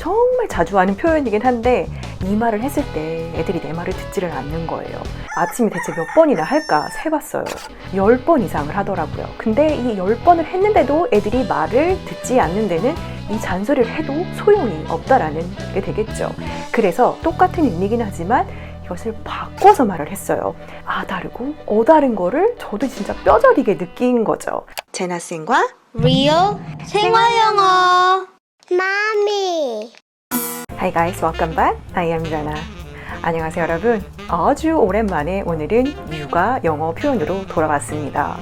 정말 자주 하는 표현이긴 한데 이 말을 했을 때 애들이 내 말을 듣지를 않는 거예요. 아침에 대체 몇 번이나 할까 세봤어요. 10번 이상을 하더라고요. 근데 이 10번을 했는데도 애들이 말을 듣지 않는 데는 이 잔소리를 해도 소용이 없다라는 게 되겠죠. 그래서 똑같은 의미긴 하지만 이것을 바꿔서 말을 했어요. 아 다르고 어 다른 거를 저도 진짜 뼈저리게 느낀 거죠. 제나쌤과 Real 생활 영어. Mommy. Hi guys, welcome back. I am Jana. 안녕하세요 여러분. 아주 오랜만에 오늘은 육아 영어 표현으로 돌아왔습니다.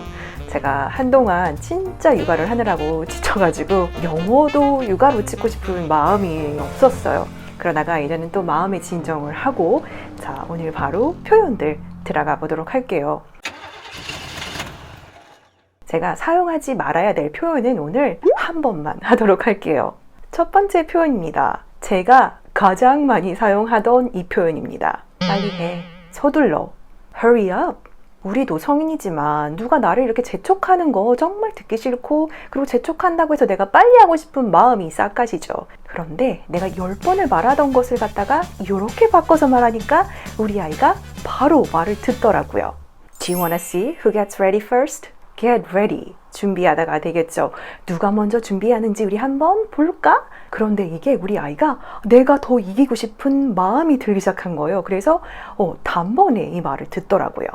제가 한동안 진짜 육아를 하느라고 지쳐가지고 영어도 육아로 찍고 싶은 마음이 없었어요. 그러다가 이제는 또 마음의 진정을 하고 자 오늘 바로 표현들 들어가 보도록 할게요. 제가 사용하지 말아야 될 표현은 오늘 한 번만 하도록 할게요. 첫 번째 표현입니다. 제가 가장 많이 사용하던 이 표현입니다. 빨리 해. 서둘러. Hurry up. 우리도 성인이지만 누가 나를 이렇게 재촉하는 거 정말 듣기 싫고 그리고 재촉한다고 해서 내가 빨리 하고 싶은 마음이 싹가시죠. 그런데 내가 열 번을 말하던 것을 갖다가 이렇게 바꿔서 말하니까 우리 아이가 바로 말을 듣더라고요. Do you wanna see who gets ready first? Get ready. 준비하다가 되겠죠. 누가 먼저 준비하는지 우리 한번 볼까? 그런데 이게 우리 아이가 내가 더 이기고 싶은 마음이 들기 시작한 거예요. 그래서 어, 단번에 이 말을 듣더라고요.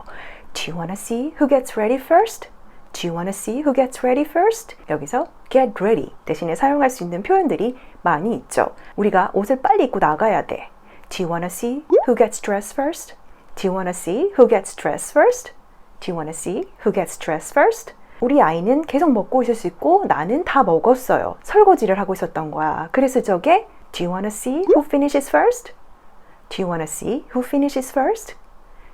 Do you wanna see who gets ready first? Do you wanna see who gets ready first? 여기서 get ready 대신에 사용할 수 있는 표현들이 많이 있죠. 우리가 옷을 빨리 입고 나가야 돼. Do you wanna see who gets dressed first? Do you wanna see who gets dressed first? Do you wanna see who gets dressed first? 우리 아이는 계속 먹고 있을 수 있고 나는 다 먹었어요. 설거지를 하고 있었던 거야. 그래서 저게 Do you wanna see who finishes first? Do you wanna see who finishes first?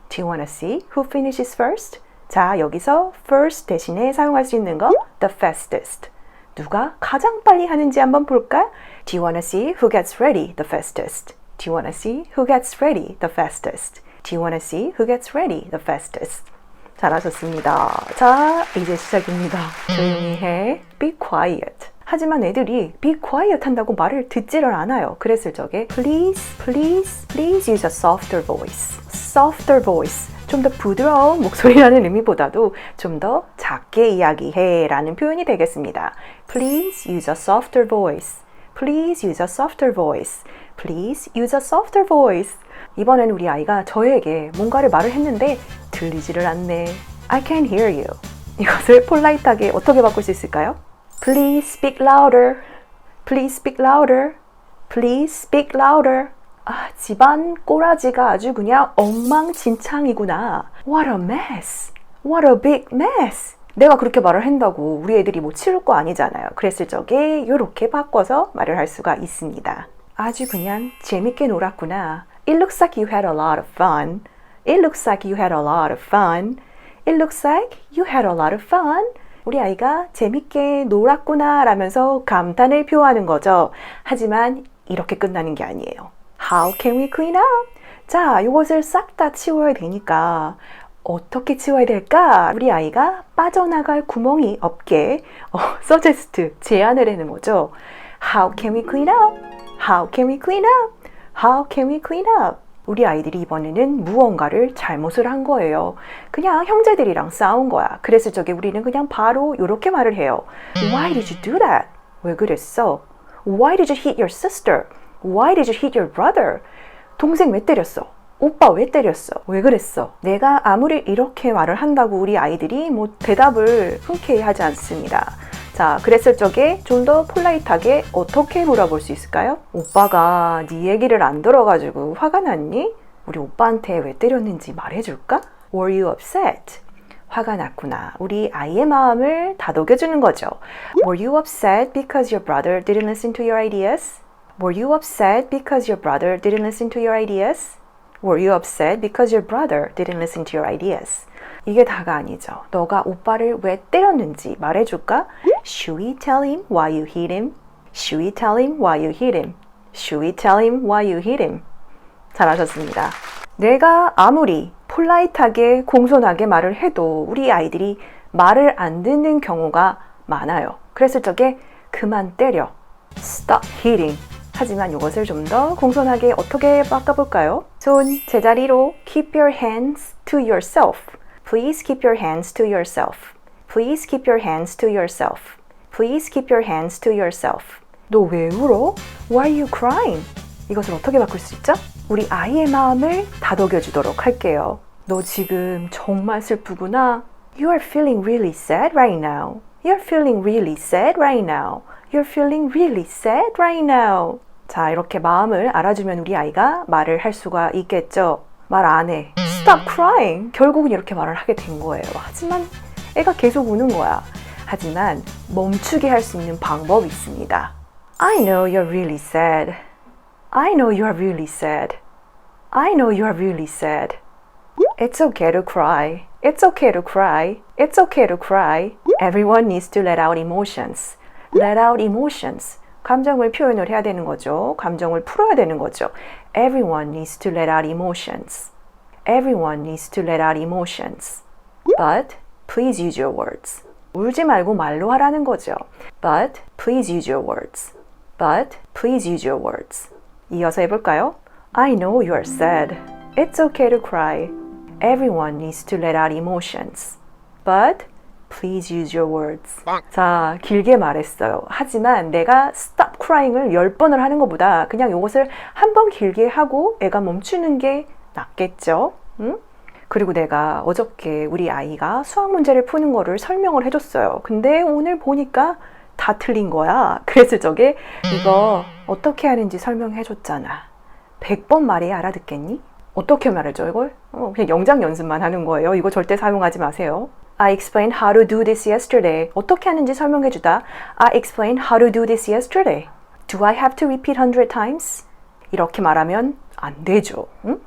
Do you wanna see who finishes first? 자, 여기서 first 대신에 사용할 수 있는 거 the fastest. 누가 가장 빨리 하는지 한번 볼까? Do you wanna see who gets ready the fastest? Do you wanna see who gets ready the fastest? Do you wanna see who gets ready the fastest? 잘하셨습니다. 자, 이제 시작입니다. 조용히 해. Be quiet. 하지만 애들이 be quiet 한다고 말을 듣지를 않아요. 그랬을 적에 please, please, please use a softer voice. softer voice. 좀 더 부드러운 목소리라는 의미보다도 좀 더 작게 이야기해 라는 표현이 되겠습니다. Please use a softer voice. Please use a softer voice. Please use a softer voice. 이번엔 우리 아이가 저에게 뭔가를 말을 했는데 들리지를 않네. I can't hear you. 이것을 폴라이트하게 어떻게 바꿀 수 있을까요? Please speak louder. Please speak louder. Please speak louder. 아, 집안 꼬라지가 아주 그냥 엉망진창이구나. What a mess. What a big mess. 내가 그렇게 말을 한다고 우리 애들이 뭐 치울 거 아니잖아요. 그랬을 적에 이렇게 바꿔서 말을 할 수가 있습니다. 아주 그냥 재밌게 놀았구나. It looks like you had a lot of fun. It looks like you had a lot of fun. It looks like you had a lot of fun. 우리 아이가 재밌게 놀았구나 라면서 감탄을 표하는 거죠. 하지만 이렇게 끝나는 게 아니에요. How can we clean up? 자, 이것을 싹 다 치워야 되니까 어떻게 치워야 될까? 우리 아이가 빠져나갈 구멍이 없게 어, 서제스트 제안을 하는 거죠. How can we clean up? How can we clean up? How can we clean up? 우리 아이들이 이번에는 무언가를 잘못을 한 거예요. 그냥 형제들이랑 싸운 거야. 그랬을 적에 우리는 그냥 바로 이렇게 말을 해요. Why did you do that? 왜 그랬어? Why did you hit your sister? Why did you hit your brother? 동생 왜 때렸어? 오빠 왜 때렸어? 왜 그랬어? 내가 아무리 이렇게 말을 한다고 우리 아이들이 뭐 대답을 흔쾌히 하지 않습니다. 자, 그랬을 적에 좀 더 폴라이트하게 어떻게 물어볼 수 있을까요? 오빠가 네 얘기를 안 들어가지고 화가 났니? 우리 오빠한테 왜 때렸는지 말해줄까? Were you upset? 화가 났구나. 우리 아이의 마음을 다독여주는 거죠. Were you upset because your brother didn't listen to your ideas? Were you upset because your brother didn't listen to your ideas? Were you upset because your brother didn't listen to your ideas? 이게 다가 아니죠. 너가 오빠를 왜 때렸는지 말해줄까? Should we tell him why you hit him? Should we tell him why you hit him? Should we tell him why you hit him? 잘하셨습니다. 내가 아무리 폴라이트하게 공손하게 말을 해도 우리 아이들이 말을 안 듣는 경우가 많아요. 그랬을 적에 그만 때려. Stop hitting. 하지만 이것을 좀 더 공손하게 어떻게 바꿔볼까요? 손 제자리로 keep your hands to yourself. Please keep your hands to yourself. Please keep your hands to yourself. Please keep your hands to yourself. 너 왜 울어? Why are you crying? 이것을 어떻게 바꿀 수 있죠? 우리 아이의 마음을 다독여주도록 할게요. 너 지금 정말 슬프구나. You are feeling really sad right now. You're feeling really sad right now. You're feeling really sad right now. 자, 이렇게 마음을 알아주면 우리 아이가 말을 할 수가 있겠죠. 말 안 해. Stop crying. 결국은 이렇게 말을 하게 된 거예요. 하지만 애가 계속 우는 거야. 하지만 멈추게 할 수 있는 방법이 있습니다. I know you're really sad. I know you are really sad. I know you are really sad. It's okay to cry. It's okay to cry. It's okay to cry. Everyone needs to let out emotions. Let out emotions. 감정을 표현을 해야 되는 거죠. 감정을 풀어야 되는 거죠. Everyone needs to let out emotions. Everyone needs to let out emotions. But please use your words. 울지 말고 말로 하라는 거죠. But please use your words. But please use your words. 이어서 해볼까요? I know you are sad. It's okay to cry. Everyone needs to let out emotions. But please use your words. 자, 길게 말했어요. 하지만 내가 stop crying을 10번을 하는 것보다 그냥 이것을 한 번 길게 하고 애가 멈추는 게 낫겠죠? 응? 그리고 내가 어저께 우리 아이가 수학 문제를 푸는 거를 설명을 해줬어요. 근데 오늘 보니까 다 틀린 거야. 그랬을 적에 이거 어떻게 하는지 설명해줬잖아. 100번 말해야 알아듣겠니? 어떻게 말해줘 이걸? 어, 그냥 영장 연습만 하는 거예요. 이거 절대 사용하지 마세요. I explained how to do this yesterday. 어떻게 하는지 설명해 주다. I explained how to do this yesterday. Do I have to repeat 100 times? 이렇게 말하면 안 되죠. 응?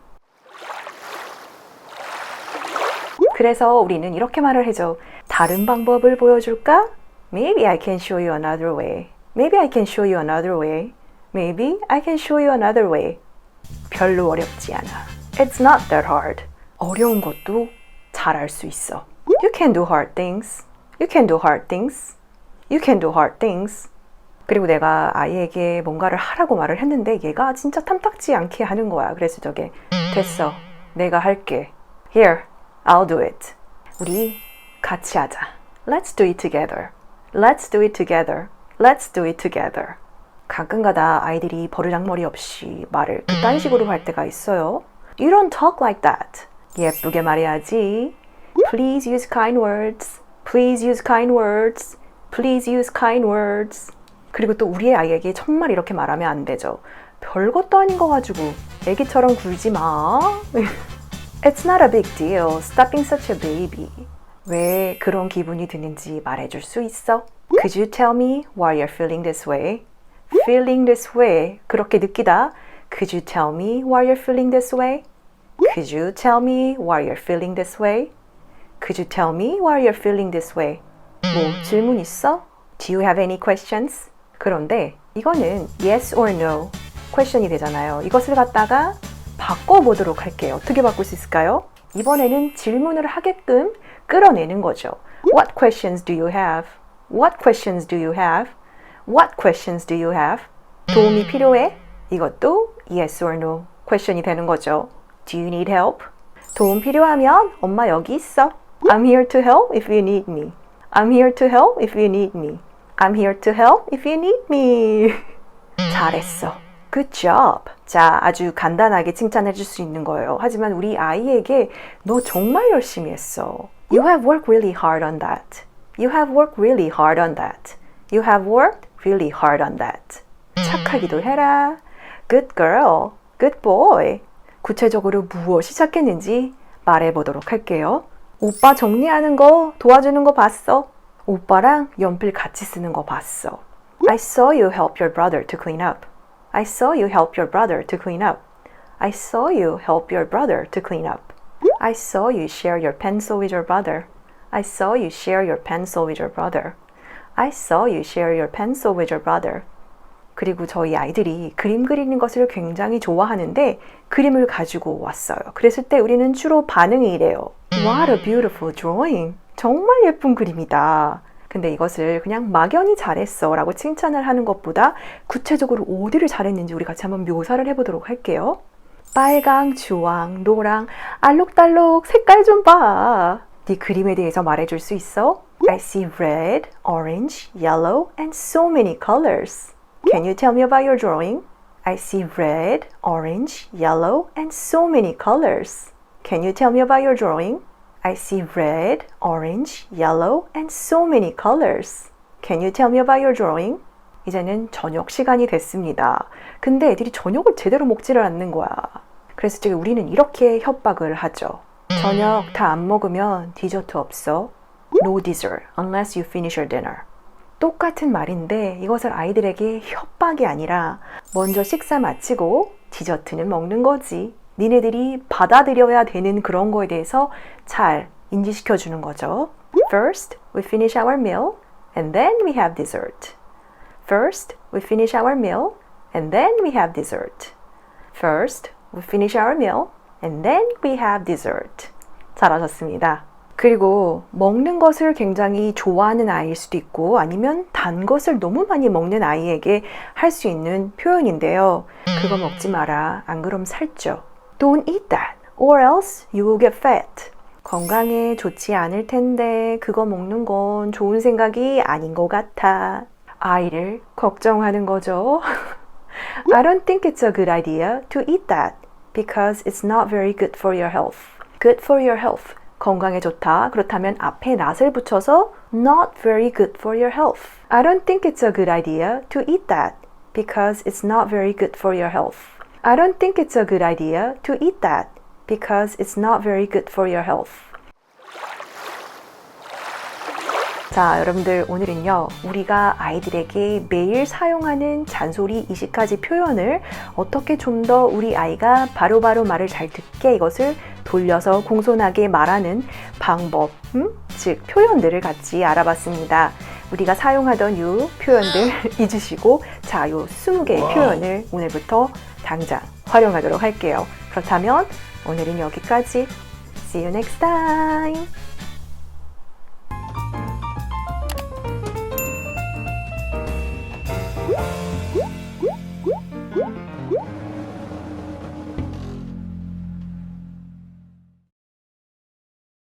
그래서 우리는 이렇게 말을 해줘. 다른 방법을 보여줄까? Maybe I can show you another way. Maybe I can show you another way. Maybe I can show you another way. 별로 어렵지 않아. It's not that hard. 어려운 것도 잘할 수 있어. You can do hard things. You can do hard things. You can do hard things. 그리고 내가 아이에게 뭔가를 하라고 말을 했는데 얘가 진짜 탐탁지 않게 하는 거야. 그래서 저게 됐어. 내가 할게. Here, I'll do it. 우리 같이 하자. Let's do it together. Let's do it together. Let's do it together. 가끔가다 아이들이 버르장머리 없이 말을 그딴 식으로 할 때가 있어요. You don't talk like that. 예쁘게 말해야지. Please use kind words. Please use kind words. Please use kind words. 그리고 또 우리의 아이에게 정말 이렇게 말하면 안 되죠. 별것도 아닌 거 가지고 애기처럼 굴지 마. It's not a big deal. Stop being such a baby. 왜 그런 기분이 드는지 말해줄 수 있어? Could you tell me why you're feeling this way? Feeling this way. 그렇게 느끼다. Could you tell me why you're feeling this way? Could you tell me why you're feeling this way? Could you tell me why you're feeling this way? 뭐 질문 있어? Do you have any questions? 그런데 이거는 yes or no question이 되잖아요. 이것을 갖다가 바꿔보도록 할게요. 어떻게 바꿀 수 있을까요? 이번에는 질문을 하게끔 끌어내는 거죠. What questions do you have? What questions do you have? What questions do you have? 도움이 필요해? 이것도 yes or no question이 되는 거죠. Do you need help? 도움 필요하면 엄마 여기 있어. I'm here to help if you need me. I'm here to help if you need me. I'm here to help if you need me. 잘했어. Good job. 자, 아주 간단하게 칭찬해 줄 수 있는 거예요. 하지만 우리 아이에게 너 정말 열심히 했어. You have worked really hard on that. You have worked really hard on that. You have worked really hard on that. 착하기도 해라. Good girl. Good boy. 구체적으로 무엇이 착했는지 말해 보도록 할게요. 오빠 정리하는 거 도와주는 거 봤어. 오빠랑 연필 같이 쓰는 거 봤어. I saw you help your brother to clean up. I saw you help your brother to clean up. I saw you help your brother to clean up. I saw you share your pencil with your brother. I saw you share your pencil with your brother. I saw you share your pencil with your brother. 그리고 저희 아이들이 그림 그리는 것을 굉장히 좋아하는데 그림을 가지고 왔어요. 그랬을 때 우리는 주로 반응이 이래요. What a beautiful drawing. 정말 예쁜 그림이다. 근데 이것을 그냥 막연히 잘했어 라고 칭찬을 하는 것보다 구체적으로 어디를 잘했는지 우리 같이 한번 묘사를 해보도록 할게요. 빨강, 주황, 노랑, 알록달록 색깔 좀 봐. 네 그림에 대해서 말해줄 수 있어? I see red, orange, yellow, and so many colors. Can you tell me about your drawing? I see red, orange, yellow, and so many colors. Can you tell me about your drawing? I see red, orange, yellow, and so many colors. Can you tell me about your drawing? 이제는 저녁 시간이 됐습니다. 근데 애들이 저녁을 제대로 먹지를 않는 거야. 그래서 지금 우리는 이렇게 협박을 하죠. 저녁 다 안 먹으면 디저트 없어. No dessert unless you finish your dinner. 똑같은 말인데 이것을 아이들에게 협박이 아니라 먼저 식사 마치고 디저트는 먹는 거지. 니네들이 받아들여야 되는 그런 거에 대해서 잘 인지시켜 주는 거죠. First, we finish our meal and then we have dessert. First, we finish our meal and then we have dessert. First, we finish our meal and then we have dessert. 잘하셨습니다. 그리고 먹는 것을 굉장히 좋아하는 아이일 수도 있고 아니면 단 것을 너무 많이 먹는 아이에게 할 수 있는 표현인데요. 그거 먹지 마라. 안 그럼 살쪄. Don't eat that or else you will get fat. 건강에 좋지 않을 텐데 그거 먹는 건 좋은 생각이 아닌 것 같아. 아이를 걱정하는 거죠. I don't think it's a good idea to eat that because it's not very good for your health. Good for your health. 건강에 좋다. 그렇다면 앞에 not을 붙여서 not very good for your health. I don't think it's a good idea to eat that because it's not very good for your health. I don't think it's a good idea to eat that because it's not very good for your health. 자, 여러분들 오늘은요, 우리가 아이들에게 매일 사용하는 잔소리 20가지 표현을 어떻게 좀 더 우리 아이가 바로바로 말을 잘 듣게 이것을 돌려서 공손하게 말하는 방법, 음? 즉, 표현들을 같이 알아봤습니다. 우리가 사용하던 이 표현들 잊으시고, 자, 요 20개의 표현을 오늘부터 당장 활용하도록 할게요. 그렇다면 오늘은 여기까지. See you next time!